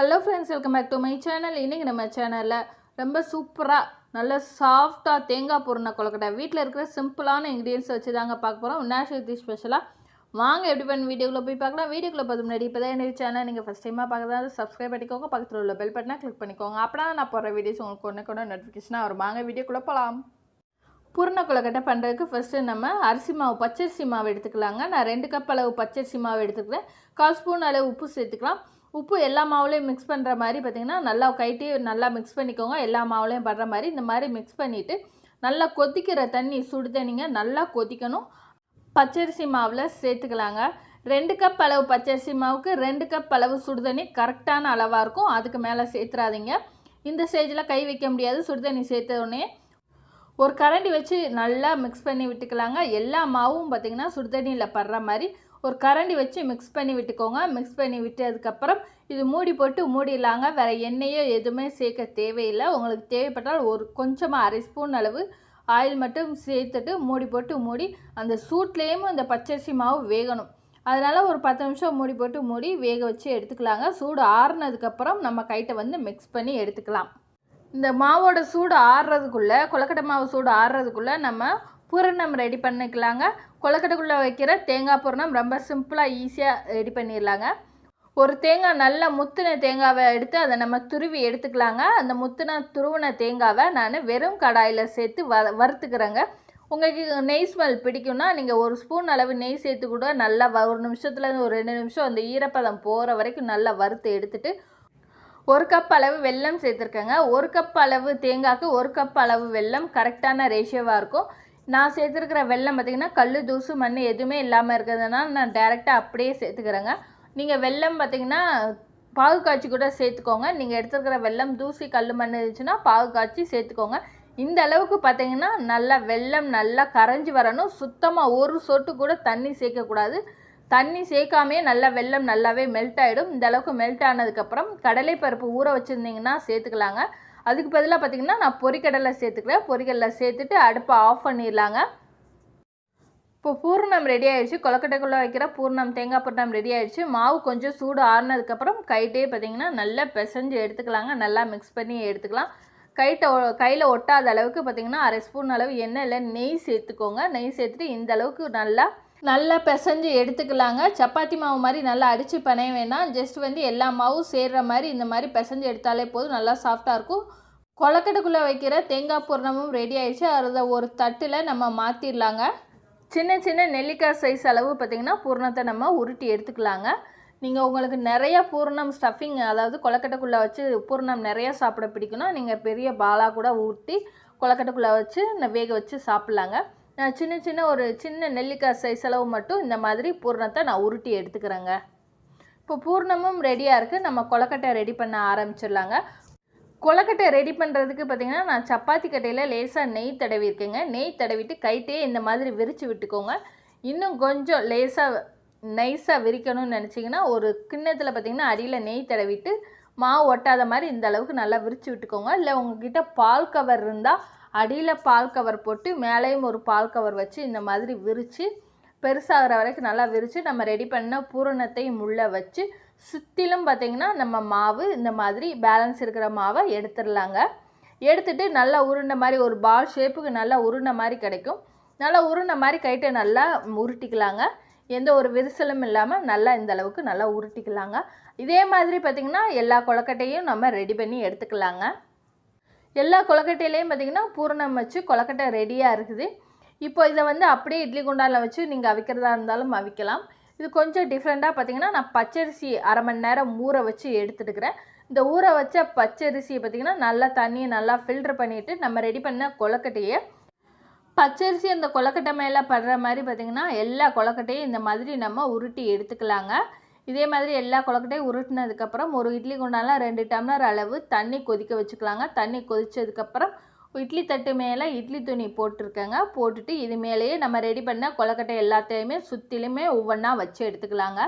Hello friends welcome back to my channel இன்றைக்கி நம்ம சேனலில் ரொம்ப சூப்பராக நல்ல சாஃப்டாக தேங்காய் பொருணை கொலக்கட்டை வீட்டில் இருக்கிற சிம்பிளான இன்க்ரீடியன்ஸ் வச்சு தாங்க பார்க்க போகிறோம் விநாயகர் ஸ்பெஷலாக வாங்க எப்படி பண்ணி வீடியோக்குள்ளே போய் பார்க்கலாம். வீடியோக்குள்ளே பார்த்து முன்னாடி இப்போ தான் என்னோட சேனல் நீங்கள் ஃபஸ்ட் டைமாக பார்க்குறது சப்ஸ்கிரைப் பண்ணிக்கோங்க. பக்கத்தில் உள்ள பெல் பட்டனாக கிளிக் பண்ணிக்கோங்க. அப்போ நான் போடுற வீடியோஸ் உங்களுக்கு ஒன்று கூட நோட்டிஃபிகேஷனாக வரும். வாங்க வீடியோக்குள்ளே போகலாம் பூர்ண கொழுக்கட்டை பண்ணுறதுக்கு ஃபஸ்ட்டு நம்ம அரிசி மாவு பச்சரிசி மாவு எடுத்துக்கலாங்க. நான் ரெண்டு கப் அளவு பச்சரிசி மாவு எடுத்துக்கிறேன். கால் ஸ்பூன் அளவு உப்பு சேர்த்துக்கலாம். உப்பு எல்லா மாவுலேயும் மிக்ஸ் பண்ணுற மாதிரி பார்த்திங்கன்னா நல்லா கைட்டி நல்லா மிக்ஸ் பண்ணிக்கோங்க. எல்லா மாவுலேயும் படுற மாதிரி இந்த மாதிரி மிக்ஸ் பண்ணிவிட்டு நல்லா கொதிக்கிற தண்ணி சுடு தண்ணிங்க நல்லா கொதிக்கணும். பச்சரிசி மாவில் சேர்த்துக்கலாங்க. ரெண்டு கப் அளவு பச்சரிசி மாவுக்கு ரெண்டு கப் அளவு சுடுதண்ணி கரெக்டான அளவாக இருக்கும். அதுக்கு மேலே சேர்த்துறாதீங்க. இந்த ஸ்டேஜில் கை வைக்க முடியாது. சுடுதண்ணி சேர்த்த உடனே ஒரு கரண்டி வச்சு நல்லா மிக்ஸ் பண்ணி விட்டுக்கலாங்க. எல்லா மாவும் பார்த்திங்கன்னா சுடுதண்ணியில் படுற மாதிரி ஒரு கரண்டி வச்சு மிக்ஸ் பண்ணி விட்டுக்கோங்க. மிக்ஸ் பண்ணி விட்டதுக்கப்புறம் இது மூடி போட்டு மூடிடலாங்க. வேறு எண்ணெயோ எதுவுமே சேர்க்க தேவையில்லை. உங்களுக்கு தேவைப்பட்டால் ஒரு கொஞ்சமாக அரை ஸ்பூன் அளவு ஆயில் மட்டும் சேர்த்துட்டு மூடி போட்டு மூடி அந்த சூட்லேயும் அந்த பச்சரிசி மாவு வேகணும். அதனால் ஒரு பத்து நிமிஷம் மூடி போட்டு மூடி வேக வச்சு எடுத்துக்கலாங்க. சூடு ஆறுனதுக்கப்புறம் நம்ம கைட்டை வந்து மிக்ஸ் பண்ணி எடுத்துக்கலாம். இந்த மாவோட சூடு ஆறுறதுக்குள்ளே கொலக்கட்டை மாவு சூடு ஆறுறதுக்குள்ளே நம்ம பூரணம் ரெடி பண்ணிக்கலாங்க. கொலக்கட்டைக்குள்ளே வைக்கிற தேங்காய் பூரணம் ரொம்ப சிம்பிளாக ஈஸியாக ரெடி பண்ணிடலாங்க. ஒரு தேங்காய் நல்லா முத்தின தேங்காவை எடுத்து அதை நம்ம துருவி எடுத்துக்கலாங்க. அந்த முத்தின துருவின தேங்காவை நான் வெறும் கடாயில் சேர்த்து வ வறுத்துக்கிறேங்க. உங்களுக்கு நெய் ஸ்மெல் பிடிக்கும்னா நீங்கள் ஒரு ஸ்பூன் அளவு நெய் சேர்த்து கூட நல்லா ஒரு நிமிஷத்துலேருந்து ஒரு ரெண்டு நிமிஷம் அந்த ஈரப்பதம் போகிற வரைக்கும் நல்லா வறுத்து எடுத்துகிட்டு ஒரு கப் அளவு வெல்லம் சேர்த்துருக்கேங்க. ஒரு கப் அளவு தேங்காய்க்கு ஒரு கப் அளவு வெல்லம் கரெக்டான ரேஷியோவாக இருக்கும். நான் சேர்த்துருக்கிற வெல்லம் பார்த்திங்கன்னா கல் தூசு மண் எதுவுமே இல்லாமல் இருக்கிறதுனால நான் டேரெக்டாக அப்படியே சேர்த்துக்கிறேங்க. நீங்கள் வெல்லம் பார்த்திங்கன்னா பாகு காய்ச்சி கூட சேர்த்துக்கோங்க. நீங்கள் எடுத்துருக்கிற வெல்லம் தூசி கல் மண் இருந்துச்சுன்னா பாகு காய்ச்சி சேர்த்துக்கோங்க. இந்த அளவுக்கு பார்த்தீங்கன்னா நல்லா வெல்லம் நல்லா கரைஞ்சி வரணும். சுத்தமாக ஒரு சொட்டு கூட தண்ணி சேர்க்கக்கூடாது. தண்ணி சேர்க்காமே நல்லா வெல்லம் நல்லாவே மெல்ட் ஆகிடும் இந்த அளவுக்கு மெல்ட் ஆனதுக்கப்புறம் கடலைப்பருப்பு ஊற வச்சுருந்தீங்கன்னா சேர்த்துக்கலாங்க. அதுக்கு பதிலாக பார்த்தீங்கன்னா நான் பொறிக்கடலை சேர்த்துக்கிறேன். பொறிக்கடலை சேர்த்துட்டு அடுப்பை ஆஃப் பண்ணிடலாங்க. இப்போ பூர்ணம் ரெடி ஆயிடுச்சு. கொலக்கட்டைக்குள்ளே வைக்கிற பூர்ணம் தேங்காய் பூர்ணம் ரெடி ஆயிடுச்சு. மாவு கொஞ்சம் சூடு ஆறுனதுக்கப்புறம் கைட்டே பார்த்தீங்கன்னா நல்லா பிசைஞ்சு எடுத்துக்கலாங்க. நல்லா மிக்ஸ் பண்ணி எடுத்துக்கலாம். கைட்ட கையில் ஒட்டாத அளவுக்கு பார்த்தீங்கன்னா அரை ஸ்பூன் அளவு எண்ணெயில் நெய் சேர்த்துக்கோங்க. நெய் சேர்த்துட்டு இந்த அளவுக்கு நல்லா நல்லா பிசைஞ்சு எடுத்துக்கலாங்க. சப்பாத்தி மாவு மாதிரி நல்லா அடித்து பனைய வேணாம். ஜஸ்ட் வந்து எல்லா மாவும் சேர்கிற மாதிரி இந்த மாதிரி பிசைஞ்சு எடுத்தாலே போதும். நல்லா சாஃப்டாக இருக்கும். கொலக்கட்டுக்குள்ளே வைக்கிற தேங்காய் பூர்ணமும் ரெடி ஆயிடுச்சு. அதை ஒரு தட்டில் நம்ம மாற்றிடலாங்க சின்ன சின்ன நெல்லிக்காய் சைஸ் அளவு பார்த்திங்கன்னா பூர்ணத்தை நம்ம உருட்டி எடுத்துக்கலாங்க. நீங்கள் உங்களுக்கு நிறைய பூர்ணம் ஸ்டஃபிங் அதாவது கொலக்கட்டைக்குள்ளே வச்சு பூர்ணம் நிறையா சாப்பிட பிடிக்குன்னா நீங்கள் பெரிய பாலா கூட ஊற்றி கொலக்கட்டைக்குள்ளே வச்சு வேக வச்சு சாப்பிட்லாங்க. நான் சின்ன சின்ன ஒரு சின்ன நெல்லிக்காய் சைஸ் அளவு மட்டும் இந்த மாதிரி பூர்ணத்தை நான் உருட்டி எடுத்துக்கிறேங்க. இப்போ பூர்ணமும் ரெடியாக இருக்குது நம்ம கொலக்கட்டை ரெடி பண்ண ஆரம்பிச்சிடலாங்க. கொலக்கட்டை ரெடி பண்ணுறதுக்கு பார்த்தீங்கன்னா நான் சப்பாத்தி கட்டையில் லேசாக நெய் தடவிருக்கேங்க நெய் தடவிட்டு கைட்டே இந்த மாதிரி விரித்து விட்டுக்கோங்க. இன்னும் கொஞ்சம் லேசாக நைஸாக விரிக்கணும்னு நினச்சிங்கன்னா ஒரு கிண்ணத்தில் பார்த்தீங்கன்னா அடியில் நெய் தடவிட்டு மாவு ஒட்டாத மாதிரி இந்த அளவுக்கு நல்லா விரித்து விட்டுக்கோங்க. இல்லை உங்ககிட்ட பால் கவர் இருந்தால் அடியில் பால் கவர் போட்டு மேலேயும் ஒரு பால் கவர் வச்சு இந்த மாதிரி விரித்து பெருசாகிற வரைக்கும் நல்லா விரித்து நம்ம ரெடி பண்ண பூரணத்தையும் உள்ளே வச்சு சுற்றிலும் பார்த்தீங்கன்னா நம்ம மாவு இந்த மாதிரி பேலன்ஸ் இருக்கிற மாவை எடுத்துடலாங்க. எடுத்துகிட்டு நல்லா உருண்டை மாதிரி ஒரு பால் ஷேப்புக்கு நல்லா உருண்டை மாதிரி கிடைக்கும். நல்லா உருண்டை மாதிரி கைட்டை நல்லா உருட்டிக்கலாங்க. எந்த ஒரு விரிசலும் இல்லாமல் நல்லா இந்த அளவுக்கு நல்லா உருட்டிக்கலாங்க. இதே மாதிரி பார்த்திங்கன்னா எல்லா கொழக்கட்டையும் நம்ம ரெடி பண்ணி எடுத்துக்கலாங்க. எல்லா கொலக்கட்டையிலையும் பார்த்தீங்கன்னா பூரணம் வச்சு கொலக்கட்டை ரெடியாக இருக்குது. இப்போ இதை வந்து அப்படியே இட்லி குண்டானில் வச்சு நீங்கள் அவிக்கிறதா இருந்தாலும் அவிக்கலாம். இது கொஞ்சம் டிஃப்ரெண்ட்டாக பார்த்திங்கன்னா நான் பச்சரிசி அரை மணி நேரம் ஊற வச்சு எடுத்துட்டுக்கிறேன். இந்த ஊற வச்ச பச்சரிசியை பார்த்தீங்கன்னா நல்லா தண்ணியை நல்லா ஃபில்டர் பண்ணிவிட்டு நம்ம ரெடி பண்ண கொலக்கட்டையை பச்சரிசி அந்த கொலக்கட்டை மேலே படுற மாதிரி பார்த்திங்கன்னா எல்லா கொலக்கட்டையும் இந்த மாதிரி நம்ம உருட்டி எடுத்துக்கலாங்க. இதே மாதிரி எல்லா கொழக்கட்டையும் உருட்டினதுக்கப்புறம் ஒரு இட்லி குண்டால ரெண்டு டம்ளர் அளவு தண்ணி கொதிக்க வச்சுக்கலாங்க. தண்ணி கொதித்ததுக்கப்புறம் இட்லி தட்டு மேலே இட்லி துணி போட்டிருக்கேங்க. போட்டுட்டு இது மேலேயே நம்ம ரெடி பண்ண கொலக்கட்டை எல்லாத்தையுமே சுற்றிலுமே ஒவ்வொன்றா வச்சு எடுத்துக்கலாங்க.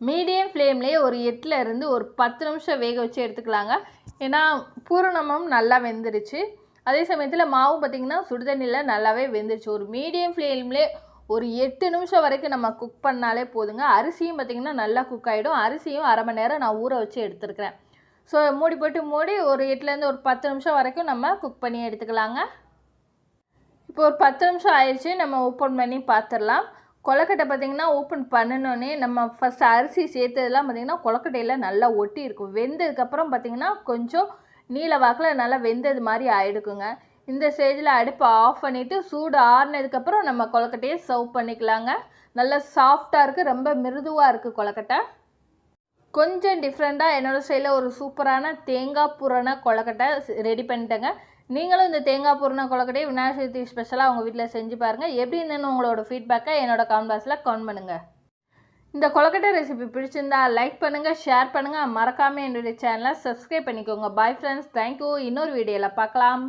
மீடியம் ஃப்ளேம்லேயே ஒரு எட்டில் இருந்து ஒரு பத்து நிமிஷம் வேக வச்சு எடுத்துக்கலாங்க. ஏன்னா பூரணமும் நல்லா வெந்துருச்சு. அதே சமயத்தில் மாவு பார்த்திங்கன்னா சுடுதண்ணியில் நல்லாவே வெந்துருச்சு. ஒரு மீடியம் ஃப்ளேம்லேயே ஒரு எட்டு நிமிஷம் வரைக்கும் நம்ம குக் பண்ணாலே போதுங்க. அரிசியும் பார்த்திங்கன்னா நல்லா குக் ஆகிடும் அரிசியும் அரை மணி நேரம் நான் ஊற வச்சு எடுத்துருக்கிறேன். ஸோ மூடி போட்டு மூடி ஒரு எட்டுலேருந்து ஒரு பத்து நிமிஷம் வரைக்கும் நம்ம குக் பண்ணி எடுத்துக்கலாங்க. இப்போ ஒரு பத்து நிமிஷம் ஆயிடுச்சு. நம்ம ஓப்பன் பண்ணி பார்த்துடலாம் கொலக்கட்டை பார்த்திங்கன்னா ஓப்பன் பண்ணணுன்னே நம்ம ஃபஸ்ட் அரிசி சேர்த்ததெல்லாம் பார்த்திங்கன்னா கொலக்கட்டையில் நல்லா ஒட்டி இருக்கும் வெந்ததுக்கப்புறம் பார்த்திங்கன்னா கொஞ்சம் நீல வாக்கில் நல்லா வெந்தது மாதிரி ஆகிடுக்குங்க இந்த ஸ்டேஜில் அடுப்பை ஆஃப் பண்ணிவிட்டு சூடு ஆறுனதுக்கப்புறம் நம்ம கொலக்கட்டையை சர்வ் பண்ணிக்கலாங்க. நல்லா சாஃப்டாக இருக்குது ரொம்ப மிருதுவாக இருக்குது கொலக்கட்டை கொஞ்சம் டிஃப்ரெண்ட்டாக என்னோடய ஸ்டைலில் ஒரு சூப்பரான தேங்காய் பூரண கொலக்கட்டை ரெடி பண்ணிட்டேங்க. நீங்களும் இந்த தேங்காய் பூரண கொலக்கட்டையை விநாயகர் சதுர்த்தி ஸ்பெஷலாக உங்கள் வீட்டில் செஞ்சு பாருங்கள் எப்படி இருந்துன்னு உங்களோட ஃபீட்பேக்கை என்னோட கமெண்ட் பாக்ஸில் கமெண்ட் பண்ணுங்கள் இந்த கொலக்கட்டை ரெசிபி பிடிச்சிருந்தா லைக் பண்ணுங்கள் ஷேர் பண்ணுங்கள் மறக்காமல் என்னுடைய சேனலை சப்ஸ்கிரைப் பண்ணிக்கோங்க. பாய் ஃப்ரெண்ட்ஸ் தேங்க்யூ இன்னொரு வீடியோவில் பார்க்கலாம்.